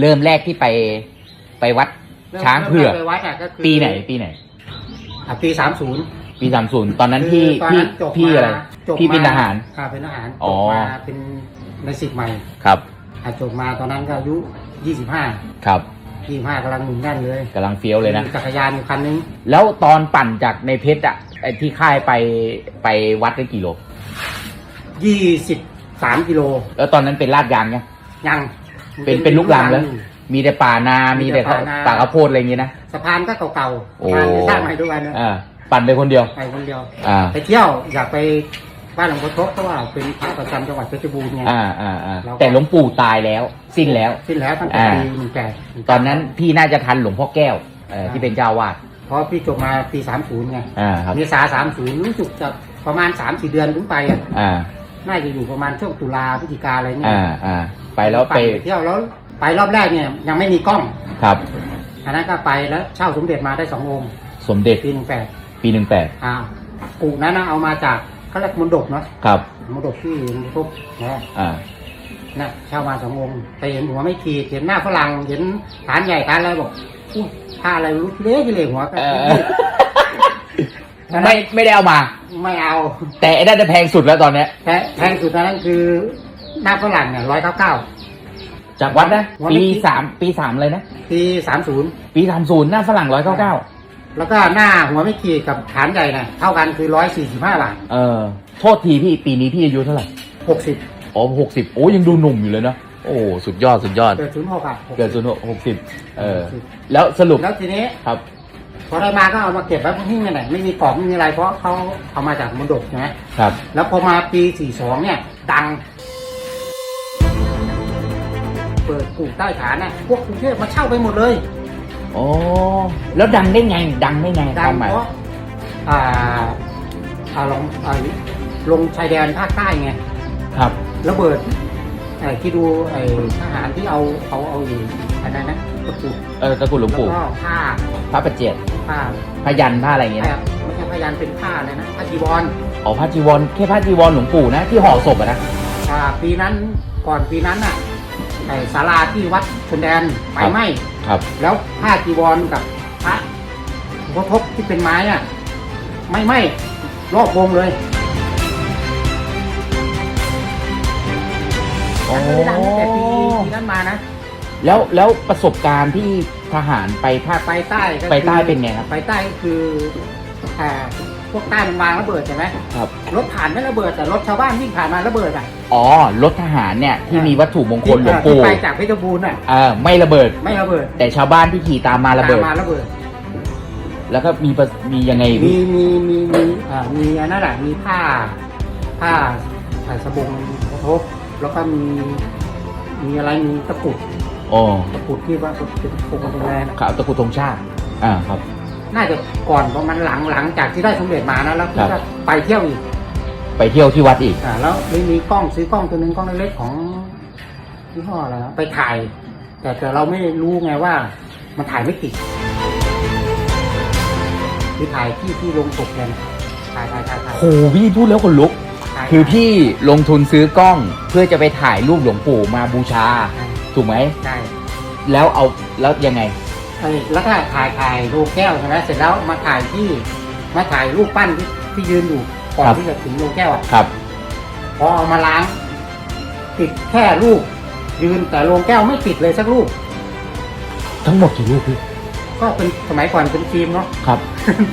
เริ่มแรกที่ไปไปวัดช้างเผือกริ่มแรไปไว้อะก็คือปีไหน ปีไหนอะปีสามศูนย์ปีสามศูนย์ตอนนั้นพี่ตอนพี่นั้นจบพี่มาอะไรจบพี่เป็นมทหารค่ะเป็นทหารอ๋จอบมาเป็นในสิบใหม่ครับอะจบมาตอนนั้นก็อายุยี่สิบห้าครับยี่ห้ากำลังหนุ่มแน่นเลยกำลังเฟี้ยวเลยนะมีจักรยานอยู่คันนึง แล้วตอนปั่นจากในเพชรอะไอ้ที่ค่ายไปไปวัดได้กี่โลยี่สิบสามกิโล แล้วตอนนั้นเป็นลาดยางไงยัง เป็นเป็นลูกรังแล้วอยู่มีแต่ป่านา มีมีแต่แต่ป่านาป่าข้าวโพดอะไรอย่างงี้นะ สะพานก็เก่าโอ้ๆสะพานที่สร้างใหม่ด้วยนะอ่าปั่นไปคนเดียว ไปคนเดียว อ่า ไปเที่ยวอยากไปบ้านหลวงพ่อทบเพราะว่าเป็นพระประจำจังหวัดเพชรบูรณ์ไง อ่าอ่าอ่าเราก็ แต่หลวงปู่ตายแล้ว สิ้นแล้ว สิ้นแล้วตั้งแต่อ่า ปีหนึ่งแปดตอนนั้นพี่น่าจะทันหลวงพ่อแก้วเอ่อที่เป็นเจ้าวาดเพราะพี่จบมาปีสามศูนย์ไงอ่าครับ เมษาสามศูนย์รู้สึกจะประมาณสามสี่เดือนถึงไปอะอ่า น่าจะอยู่ประมาณช่วงตุลาพฤศจิกาอะไรเนี่ยอ่าอ่าไปแล้วไปเที่ยวแล้วไปรอบแรกเนี่ยยังไม่มีกล้องครับอันนั้นก็ไปแล้วเช่าสมเด็จมาได้สององค์สมเด็จปีหนึ่งแปดปีหนึ่งแปดอ่าปู่นั้นนะเอามาจากเขาเรียกมรดกเนาะครับมรดกที่หลวงพ่อทบนะอ่านะเช่ามาสององค์แต่เห็นหัวไม่ขีดเห็นหน้าฝรั่งเห็นฐานใหญ่ฐานอะไรบอกอุ๊ยผ้าอะไรรู้เละไปเลยหัวก็เออ ไม่ไม่ได้เอามา ไม่เอา แต่ไอ้น่าจะแพงสุดแล้วตอนเนี้ยแต่แพงสุดตอนนั้นคือหน้าฝรั่งเนี่ยร้อยเก้าเก้าจากวัดนะหัวไม่ปีคิดสามปีสามเลยนะปีสามศูนย์ปีสามศูนย์หน้าฝรั่งร้อยเก้าเก้าแล้วก็หน้าหัวไม่ขีดกับฐานใหญ่นะเท่ากันคือร้อยสี่สิบห้าบาทเออโทษทีพี่ปีนี้พี่อายุเท่าไหร่หกสิบอ๋อหกสิบโอ้ยังดูหนุ่มอยู่เลยเนาะโอ้สุดยอดสุดยอดเกิดศูนย์หกอะเกิดศูนย์หกสิบเออแล้วสรุปแล้วทีนี้ครับ พอได้มาก็เอามาเก็บไว้พวกนี้ไงไหนไม่มีกล่องไม่มีอะไรเพราะเขาเอามาจากมรดกใช่ไหมครับ แล้วพอมาปีสี่สองเนี่ยดัง เปิดกลุ่มใต้ฐานน่ะพวกกรุงเทพมาเช่าไปหมดเลยอ๋อแล้วดังได้ไง ดังได้ไงดัคงวามหมายเพราะอ่าอ่าลงอ่าลงชายแดนภาคใต้ไงครับระเบิดไอ้ที่ดูไอ้ทหารที่เอาเอาเอาอยู่อะไรนะตะกรุด เออตะกรุดหลวงแล้วปู่ก็ผ้าพระประเจดผ้าพยันผ้าอะไรอย่างเงี้ยผ้านะไม่ใช่พยันเป็นผ้าอะไรนะผ้าจีวรอ๋อผ้าจีวรแค่ผ้าจีวรหลวงปู่นะที่ห่อศพอะนะอ่าปีนั้นก่อนปีนั้นน่ะไอ้ศาลาที่วัดชนแดนไฟไหม้ครับ แล้วผ้าจีวรกับพระหลวงพ่อทบที่เป็นไม้อะไม่ไหม้รอบวงเลยอ๋อดังตั้งแต่ปีปีนั้นมานะ แล้วแล้วประสบการณ์ที่ทหารไปภาคไปใต้ก็คือไปใต้เป็นไงครับ ไปใต้ก็คืออ่าพวกใต้มันวางระเบิดใช่ไหมครับ รถผ่านไม่ระเบิดแต่รถชาวบ้านวิ่งผ่านมาระเบิดอะอ๋อรถทหารเนี่ยที่อ่ามีมีวัตถุมงคลหลวงที่ปู่ไปจากเพชรบูรณ์อะเออไม่ระเบิด ไม่ระเบิดแต่ชาวบ้านที่ขี่ตามมาระเบิดตมมาระเบิด แล้วก็มีประมียังไงมีพี่มีมีมีอ่ามีอันนั้นแหละมีผ้า ผ้าผ้าสบงกระทบแล้วก็มีมีอะไรมีตะกรุด โอ้ตะกรุดที่ว่าเป็นโครงกระแรงข่าวตะกรุดธงชาติอ่าครับ น่าจะก่อนประมาณหลังหลังจากที่ได้สมเด็จมานะแล้วครับก็ไปเที่ยวอีกไปเที่ยวที่วัดอีก อ่าแล้วมีมีกล้องซื้อกล้องตัวหนึงกล้องเล็กๆของยี่ห้ออะไรนะไปถ่าย แต่แต่เราไม่รู้ไงว่า มันถ่ายไม่ติดคือถ่ายที่ที่ลงศพเลยนะถ่ายถ่ายถ่ายถ่ายโหพี่พูดแล้วคนลุก ถ่ายคือพี่ลงทุนซื้อกล้องเพื่อจะไปถ่ายรูปหลวงปู่มาบูชา ถูกไหม ใช่แล้วเอาแล้วยังไง ไอ้แล้วก็ถ่ายถ่ายรูปแก้วใช่ไหมเสร็จแล้วมาถ่ายที่มาถ่ายรูปปั้นที่ที่ยืนอยู่ก่อนครับ ที่จะถึงโลงแก้วอะครับ พอเอามาล้าง ติดแค่รูป ยืนแต่โลงแก้วไม่ติดเลยสักรูป ทั้งหมดกี่รูปพี่ก็เป็นสมัยก่อนเป็นฟิล์มเนาะ ครับ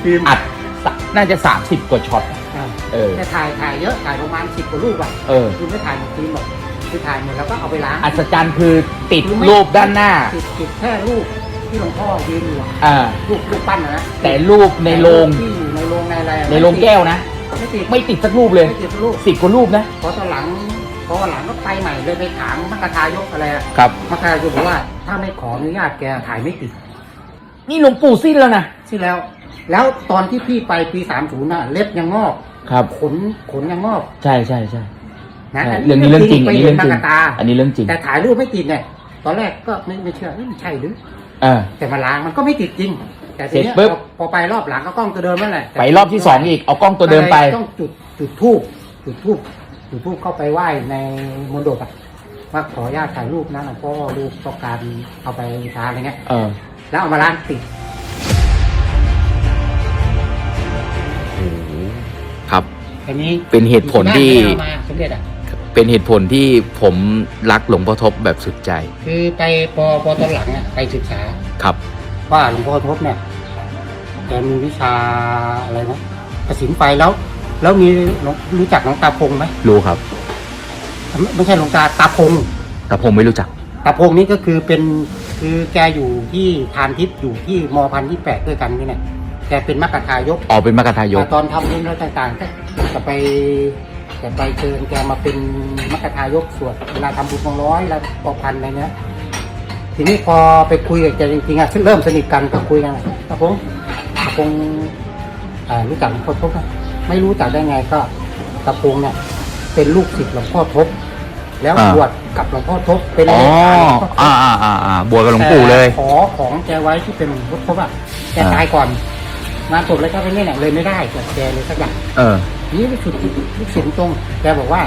ฟิล์มอัดสะน่าจะ 30 กว่าช็อต อ่าเออแต่ถ่ายถ่ายเยอะถ่ายประมาณสิบกว่ารูปอะเออ คือไม่ถ่ายหมดฟิล์มหรอก คือถ่ายหมดแล้วก็เอาไปล้างอัศจรรย์คือติดคือไม่รูปด้านหน้า ติดติดแค่รูปที่หลวงพ่อยืนอยู่อะอ่า รูปรูปปั้นนะนะแต่รูปในโรงที่อยู่ในโรงในอะไรอะในโรงแก้วนะ ไม่ติดไม่ติดสักรูปเลยไม่ติดสักรูปสิบกว่ารูปนะ พอตอนหลังพอหลังก็ไปใหม่เลยไปถามมัคคทายกอะไรอะครับ มัคคทายกบอกว่าถ้าไม่ขออนุญาตแกถ่ายไม่ติด นี่หลวงปู่สิ้นแล้วนะ ที่แล้ว แล้วตอนที่พี่ไปปีสามศูนย์น่ะ เล็บยังงอก ครับ ขนขนยังงอก ใช่ใช่ใช่ นะใช่เรื่องนี้เรื่องจริงไปอันนี้เห็เรื่นองจริงมักตาอันนี้เรื่องจริง แต่ถ่ายรูปไม่ติดเนี่ยตอนแรกก็ไม่ไม่เชื่อเอ๊ะมันใช่หรือเออแต่มาล้างมันก็ไม่ติดจริง แต่ทีเนี้ยเสร็จปุ๊บพอพอไปรอบหลังก็กล้องตัวเดิมนั่นแหละแต่ไปรอบที่สองอีกเอากล้องตัวเดิมไปก็ลยต้องจุดจุดทูบจุดทูบจุดทูบเข้าไปไหว้ในมณฑปอะว่าขออนุญาตถ่ายรูปนะหลวงพ่อรูปต้องการเอาไปบูชาอะไรเงี้ยเออแล้วเอามาล้างติดโอ้โหครับอันนี้เป็นเหตุผลที่บ้านไม่ได้เอามาสมเด็จอะ เป็นเหตุผลที่ผมรักหลวงพ่อทบแบบสุดใจ คือไปพอพอตอนหลังอะไปศึกษาครับ ว่าหลวงพ่อทบเนี่ยแกมีวิชาอะไรนะกระสินไฟแล้ว แล้วมีหลวงรู้จักหลวงตาพงไหมรู้ครับ ไม่ไม่ใช่หลวงตาตาพงแต่ผมไม่รู้จัก ตาพงนี่ก็คือเป็นคือแกอยู่ที่ทานทิพย์อยู่ที่มพันที่แปดด้วยกันนี่เนี่ยแกเป็นมัคคทายก ออกเป็นมกทายกแต่ตอนทำเรื่องอะไรต่างๆก็จะไป จะไปเชิญแกมาเป็นมัคคทายกสวดเวลาทำบุญกองร้อยแล้วปอพันอะไรเนี้ยทีนี้พอไปคุยกับแกจริงๆอะเริ่มสนิทกันก็คุยกันตาพงตาพงอ่ารู้จักหลวงพ่อทบไหมไม่รู้จักได้ไงก็ตาพงเนี่ยเป็นลูกศิษย์หลวงพ่อทบ แล้วอ่าบวชกับหลวงพ่อทบเป็นอ๋อเลขาหลวงพ่อทบอ่าอ่าอ่าอ่าบวชกับหลวงปู่เลยแต่ขอของแกไว้ที่เป็นหลวงพ่อทบอะแกตายก่อนงานศพแล้วก็ไปเนี่ยเลยไม่ได้กับแกเลยสักอย่างเออ นี่ลูกศิษย์ลูกศิษย์ตรงแกบอกว่า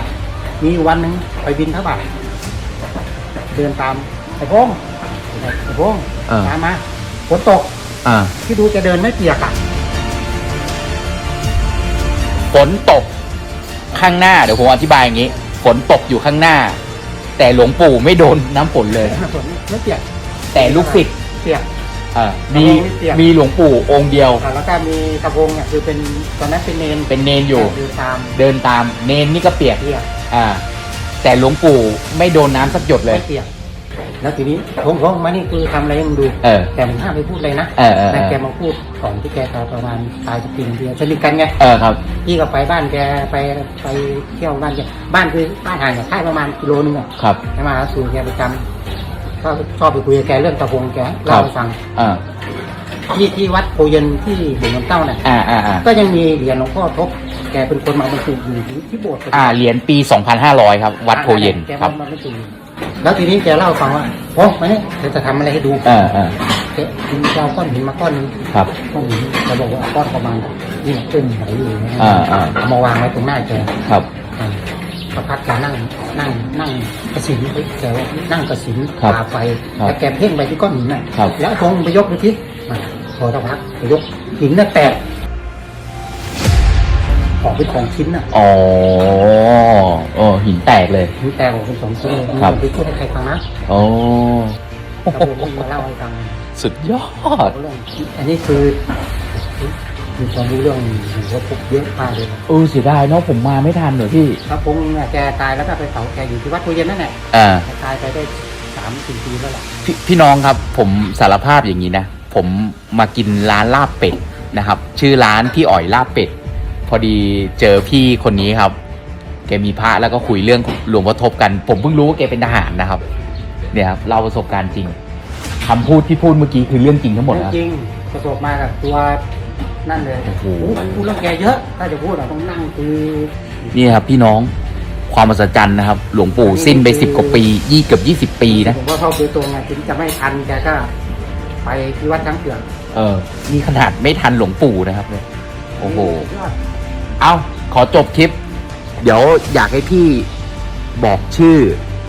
มีวันหนึ่งไปบินทบาทเดินตามไอ้พงษ์ไอ้พงษ์เออตามมาฝนตกอ่าที่ดูแกเดินไม่เปียกอะฝนตกข้างหน้าเดี๋ยวผมอธิบายอย่างนี้ ฝนตกอยู่ข้างหน้า แต่หลวงปู่ไม่โดนน้ำฝนเลย ฝนไม่เปียกแต่ลูกศิษย์เปียก อ่ามีไม่เปียกมีหลวงปู่องค์เดียว อ่าแล้วก็มีตะพงเนี่ยคือเป็นตอนนั้นเป็นเนนเป็นเนนอยู่เดินตามเดินตามเนนนี่ก็เปียกเปียกอ่า แต่หลวงปู่ไม่โดนน้ำสักหยดเลย ไม่เปียกแล้วทีนี้พงษ์พงษ์มานี่คือทำอะไรให้มึงดู เออ แต่ผมห้ามไปพูดเลยนะเออเออแต่เอแกอมาพูดก่อนที่แกจะประมาณตายจะปีนงเดียวสนิทกันไงเออครับ พี่ก็ไปบ้านแกไปไปเที่ยวบ้านแกบ้านคือบ้านห่างจากค่ายประมาณกิโลนึงอะครับให้มาหาสู่แกประจำ ก็ชอบไปคุยกับแกเรื่องตะพงแกเล่าให้ฟังอ่าที่ที่วัดโพเย็นที่หลวงเต้าเนี่ยอ่าอ่าอ่าก็ยังมีเหรียญหลวงพ่อทบแกเป็นคนมาบรรจุอยู่ที่โบสถ์อ่าเหรียญปี 2500 ครับ วัดโพเย็นแกครับมาบรรจุแล้วทีนี้แกเล่าให้ฟังว่าโอ้มาเนี่ยเดี๋ยวจะทำอะไรให้ดูเออเออแกจะเอาก้อนหินมาก้อนหนึงครับ ก้อนหินแกบอกว่าเอาก้อนประมาณนี่เตึ้งไหลอยู่นะอ่าอ่า เอามาวางไว้ตรงหน้าแก ครับ อ่า ประพัดแกนั่งนั่งนั่งกระสินแกว่านั่งกระสินครับตาไฟครับแล้วแกเพ่งไปที่ก้อนหินน่ะครับ แล้วคงไปยกดูที่มาพอสักพักไปยกหินน่ะแตกออกเป็นของชิ้นน่ะอ๋อโอ้หินแตกเลย หินแตกออกเป็นสองชิ้นเลยครับไปพูดให้ใครฟังนะโอ้ถ้าผมมาเล่าให้ฟังสุดยอด เรื่องอันนี้คือ มีความรู้เรื่องหัวพกเยอะมากเลยนะเออเสียดายเนาะผมมาไม่ทันเหรอพี่พระพงษ์เนี่ยแกตายแล้วก็ไปเผาแกอยู่ที่วัดโพเย็นนั่นแหละอ่าแกตายไปได้สามสี่ปีแล้วล่ะพี่พี่น้องครับผมสารภาพอย่างนี้นะ ผมมากินร้านลาบเป็ดนะครับ ชื่อร้านพี่อ๋อยลาบเป็ด พอดีเจอพี่คนนี้ครับ แกมีพระแล้วก็คุยเรื่องหลวงพ่อทบกัน ผมเพิ่งรู้ว่าแกเป็นทหารนะครับ เนี่ยครับเล่าประสบการณ์จริงคำพูดที่พูดเมื่อกี้คือเรื่องจริงทั้งหมดนะจริงๆประสบมากับตัว นั่นเลยโอ้โห พูดเรื่องแกเยอะ ถ้าจะพูดเราต้องนั่งคือ นี่ครับพี่น้องความมหัศจรรย์นะครับ หลวงปู่สิ้นไปสิบกว่าปียี่เกือบยี่สิบปีนะ ผมว่าเข้าโดยตรงไงถึงจะไม่ทันแกก็ ไปที่วัดช้างเผือกเออนี่ขนาดไม่ทันหลวงปู่นะครับเนี่ยโอ้โหสุดยอดเอาขอจบคลิป เดี๋ยวอยากให้พี่บอกชื่อ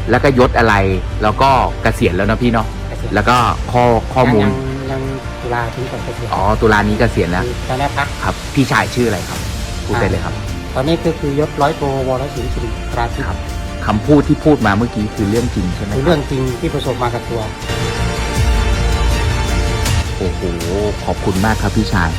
แล้วก็ยศอะไร แล้วก็เกษียณแล้วนะพี่เนาะ แล้วก็ข้อข้อมูล ยังยัง ตุลาถึงก่อนเกษียณอ๋อตุลานี้เกษียณแล้วตอนนี้พักครับ พี่ชายชื่ออะไรครับพูดได้เลยครับ ตอนนี้ก็คือยศร้อยโทวรศิลป์สิริปราชิกครับคำพูดที่พูดมาเมื่อกี้คือเรื่องจริงใช่ไหมคือครับเรื่องจริงที่ประสบมากับตัว โอ้โหขอบคุณมากครับพี่ชาย